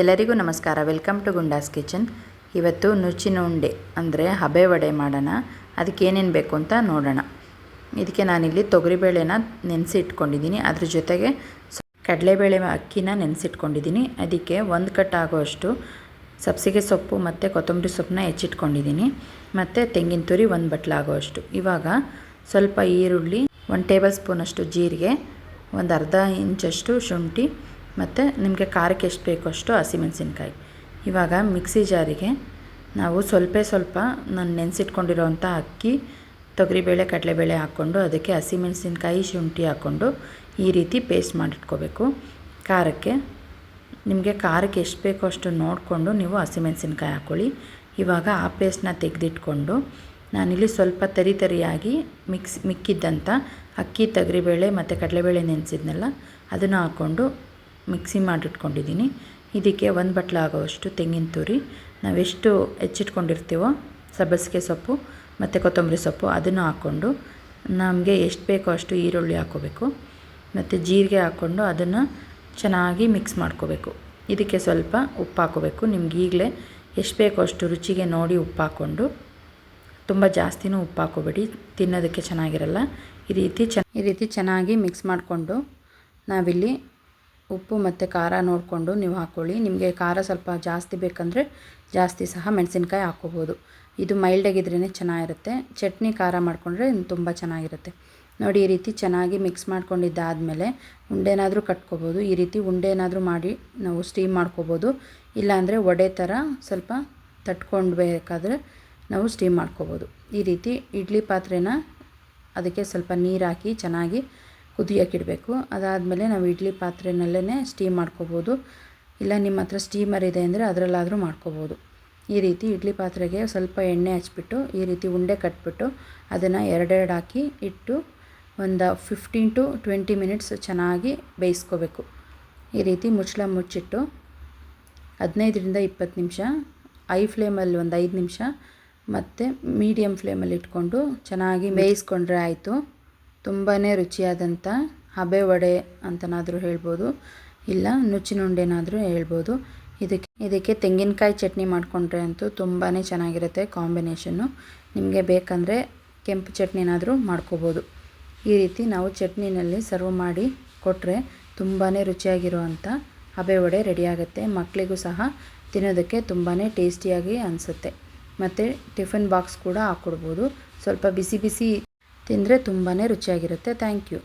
ಎಲ್ಲರಿಗೂ ನಮಸ್ಕಾರ. Welcome to Gunda's kitchen. ಇವತ್ತು ನುಚ್ಚಿನ ಉಂಡೆ ಅಂದರೆ ಹಬೆ ವಡೆ ಮಾಡೋಣ. ಅದಕ್ಕೆ ಏನೇನು ಬೇಕು ಅಂತ ನೋಡೋಣ. ಇದಕ್ಕೆ ನಾನಿಲ್ಲಿ ತೊಗರಿಬೇಳೆನ ನೆನೆಸಿ ಇಟ್ಕೊಂಡಿದ್ದೀನಿ ಅದ್ರ ಜೊತೆಗೆ ಕಡಲೆಬೇಳೆ ಅಕ್ಕಿನ ನೆನೆಸಿಟ್ಕೊಂಡಿದ್ದೀನಿ. ಅದಕ್ಕೆ ಒಂದು ಕಟ್ ಆಗೋಷ್ಟು ಸಬ್ಸಿಗೆ ಸೊಪ್ಪು ಮತ್ತು ಕೊತ್ತಂಬರಿ ಸೊಪ್ಪನ್ನ ಹೆಚ್ಚಿಟ್ಕೊಂಡಿದ್ದೀನಿ. ಮತ್ತು ತೆಂಗಿನ ತುರಿ ಒಂದು ಬಟ್ಲು ಆಗೋಷ್ಟು ಇವಾಗ ಸ್ವಲ್ಪ ಈರುಳ್ಳಿ, ಒಂದು ಟೇಬಲ್ ಸ್ಪೂನಷ್ಟು ಜೀರಿಗೆ, ಒಂದು ಅರ್ಧ ಇಂಚಷ್ಟು ಶುಂಠಿ ಮತ್ತು ನಿಮಗೆ ಖಾರಕ್ಕೆ ಎಷ್ಟು ಬೇಕೋ ಅಷ್ಟು ಹಸಿಮೆಣಸಿನ್ಕಾಯಿ. ಇವಾಗ ಮಿಕ್ಸಿ ಜಾರಿಗೆ ನಾವು ಸ್ವಲ್ಪ ಸ್ವಲ್ಪ ನಾನು ನೆನೆಸಿಟ್ಕೊಂಡಿರೋವಂಥ ಅಕ್ಕಿ ತೊಗರಿಬೇಳೆ ಕಡಲೆಬೇಳೆ ಹಾಕ್ಕೊಂಡು ಅದಕ್ಕೆ ಹಸಿಮೆಣಸಿನ್ಕಾಯಿ ಶುಂಠಿ ಹಾಕ್ಕೊಂಡು ಈ ರೀತಿ ಪೇಸ್ಟ್ ಮಾಡಿಟ್ಕೋಬೇಕು. ಖಾರಕ್ಕೆ ನಿಮಗೆ ಖಾರಕ್ಕೆ ಎಷ್ಟು ಬೇಕೋ ಅಷ್ಟು ನೋಡಿಕೊಂಡು ನೀವು ಹಸಿಮೆಣಸಿನ್ಕಾಯಿ ಹಾಕ್ಕೊಳ್ಳಿ ಇವಾಗ ಆ ಪೇಸ್ಟ್ನ ತೆಗೆದಿಟ್ಕೊಂಡು ನಾನಿಲ್ಲಿ ಸ್ವಲ್ಪ ತರಿ ತರಿಯಾಗಿ ಮಿಕ್ಸ್ ಮಿಕ್ಕಿದ್ದಂಥ ಅಕ್ಕಿ ತೊಗರಿಬೇಳೆ ಮತ್ತು ಕಡಲೆಬೇಳೆ ನೆನೆಸಿದ್ನಲ್ಲ, ಅದನ್ನು ಹಾಕ್ಕೊಂಡು ಮಿಕ್ಸಿ ಮಾಡಿಟ್ಕೊಂಡಿದ್ದೀನಿ. ಇದಕ್ಕೆ ಒಂದು ಬಟ್ಲ ಆಗೋವಷ್ಟು ತೆಂಗಿನ ತುರಿ. ನಾವೆಷ್ಟು ಹೆಚ್ಚಿಟ್ಕೊಂಡಿರ್ತೀವೋ ಸಬ್ಬಸಿಗೆ ಸೊಪ್ಪು ಮತ್ತು ಕೊತ್ತಂಬರಿ ಸೊಪ್ಪು ಅದನ್ನು ಹಾಕ್ಕೊಂಡು ನಮಗೆ ಎಷ್ಟು ಬೇಕೋ ಅಷ್ಟು ಈರುಳ್ಳಿ ಹಾಕ್ಕೋಬೇಕು. ಮತ್ತು ಜೀರಿಗೆ ಹಾಕ್ಕೊಂಡು ಅದನ್ನು ಚೆನ್ನಾಗಿ ಮಿಕ್ಸ್ ಮಾಡ್ಕೋಬೇಕು. ಇದಕ್ಕೆ ಸ್ವಲ್ಪ ಉಪ್ಪು ಹಾಕೋಬೇಕು ನಿಮ್ಗೆ ಈಗಲೇ ಎಷ್ಟು ಬೇಕೋ ಅಷ್ಟು ರುಚಿಗೆ ನೋಡಿ ಉಪ್ಪು ಹಾಕ್ಕೊಂಡು. ತುಂಬ ಜಾಸ್ತಿನೂ ಉಪ್ಪು ಹಾಕೋಬೇಡಿ ತಿನ್ನೋದಕ್ಕೆ ಚೆನ್ನಾಗಿರಲ್ಲ. ಈ ರೀತಿ ಚೆನ್ನ ಈ ರೀತಿ ಚೆನ್ನಾಗಿ ಮಿಕ್ಸ್ ಮಾಡಿಕೊಂಡು ನಾವಿಲ್ಲಿ ಉಪ್ಪು ಮತ್ತು ಖಾರ ನೋಡಿಕೊಂಡು ನೀವು ಹಾಕ್ಕೊಳ್ಳಿ ನಿಮಗೆ ಖಾರ ಸ್ವಲ್ಪ ಜಾಸ್ತಿ ಬೇಕಂದರೆ ಜಾಸ್ತಿ ಸಹ ಮೆಣಸಿನ್ಕಾಯಿ ಹಾಕ್ಕೋಬೋದು ಇದು ಮೈಲ್ಡಾಗಿದ್ರೇ ಚೆನ್ನಾಗಿರುತ್ತೆ. ಚಟ್ನಿ ಖಾರ ಮಾಡಿಕೊಂಡ್ರೆ ತುಂಬ ಚೆನ್ನಾಗಿರುತ್ತೆ. ನೋಡಿ, ಈ ರೀತಿ ಚೆನ್ನಾಗಿ ಮಿಕ್ಸ್ ಮಾಡ್ಕೊಂಡಿದ್ದಾದಮೇಲೆ ಉಂಡೆನಾದರೂ ಕಟ್ಕೋಬೋದು. ಈ ರೀತಿ ಉಂಡೆನಾದರೂ ಮಾಡಿ ನಾವು ಸ್ಟೀಮ್ ಮಾಡ್ಕೋಬೋದು. ಇಲ್ಲಾಂದರೆ ವಡೆ ಥರ ಸ್ವಲ್ಪ ತಟ್ಕೊಂಡು ಬೇಕಾದರೆ ನಾವು ಸ್ಟೀಮ್ ಮಾಡ್ಕೋಬೋದು. ಈ ರೀತಿ ಇಡ್ಲಿ ಪಾತ್ರೆನ ಅದಕ್ಕೆ ಸ್ವಲ್ಪ ನೀರು ಹಾಕಿ ಚೆನ್ನಾಗಿ ಕುದಿಯೋಕ್ಕಿಡಬೇಕು. ಅದಾದಮೇಲೆ ನಾವು ಇಡ್ಲಿ ಪಾತ್ರೆನಲ್ಲೇ ಸ್ಟೀಮ್ ಮಾಡ್ಕೋಬೋದು. ಇಲ್ಲ ನಿಮ್ಮ ಹತ್ರ ಸ್ಟೀಮರ್ ಇದೆ ಅಂದರೆ ಅದರಲ್ಲಾದರೂ ಮಾಡ್ಕೋಬೋದು. ಈ ರೀತಿ ಇಡ್ಲಿ ಪಾತ್ರೆಗೆ ಸ್ವಲ್ಪ ಎಣ್ಣೆ ಹಚ್ಬಿಟ್ಟು, ಈ ರೀತಿ ಉಂಡೆ ಕಟ್ಬಿಟ್ಟು ಅದನ್ನು ಎರಡೆರಡು ಹಾಕಿ ಇಟ್ಟು ಒಂದು ಫಿಫ್ಟೀನ್ ಟು ಟ್ವೆಂಟಿ ಮಿನಿಟ್ಸ್ ಚೆನ್ನಾಗಿ ಬೇಯಿಸ್ಕೋಬೇಕು. ಈ ರೀತಿ ಮುಚ್ಚಳ ಮುಚ್ಚಿಟ್ಟು ಹದಿನೈದರಿಂದ ಇಪ್ಪತ್ತು ನಿಮಿಷ ಐ ಫ್ಲೇಮಲ್ಲಿ ಒಂದು ಐದು ನಿಮಿಷ ಮತ್ತು ಮೀಡಿಯಮ್ ಫ್ಲೇಮಲ್ಲಿ ಇಟ್ಕೊಂಡು ಚೆನ್ನಾಗಿ ಬೇಯಿಸ್ಕೊಂಡ್ರೆ ಆಯಿತು. ತುಂಬಾ ರುಚಿಯಾದಂಥ ಹಬೆ ವಡೆ ಅಂತನಾದರೂ ಹೇಳ್ಬೋದು, ಇಲ್ಲ ನುಚ್ಚಿನುಂಡೆನಾದರೂ ಹೇಳ್ಬೋದು. ಇದಕ್ಕೆ ಇದಕ್ಕೆ ತೆಂಗಿನಕಾಯಿ ಚಟ್ನಿ ಮಾಡಿಕೊಂಡ್ರೆ ಅಂತೂ ತುಂಬಾ ಚೆನ್ನಾಗಿರುತ್ತೆ ಕಾಂಬಿನೇಷನ್ನು. ನಿಮಗೆ ಬೇಕಂದರೆ ಕೆಂಪು ಚಟ್ನಿನಾದರೂ ಮಾಡ್ಕೋಬೋದು. ಈ ರೀತಿ ನಾವು ಚಟ್ನಿನಲ್ಲಿ ಸರ್ವ್ ಮಾಡಿ ಕೊಟ್ಟರೆ ತುಂಬಾ ರುಚಿಯಾಗಿರುವಂಥ ಹಬೆ ವಡೆ ರೆಡಿಯಾಗುತ್ತೆ. ಮಕ್ಕಳಿಗೂ ಸಹ ತಿನ್ನೋದಕ್ಕೆ ತುಂಬಾ ಟೇಸ್ಟಿಯಾಗಿ ಅನಿಸುತ್ತೆ. ಮತ್ತು ಟಿಫನ್ ಬಾಕ್ಸ್ ಕೂಡ ಹಾಕ್ಕೊಡ್ಬೋದು. ಸ್ವಲ್ಪ ಬಿಸಿ ಬಿಸಿ ತಿಂದರೆ ತುಂಬಾ ರುಚಿಯಾಗಿರುತ್ತೆ. Thank you.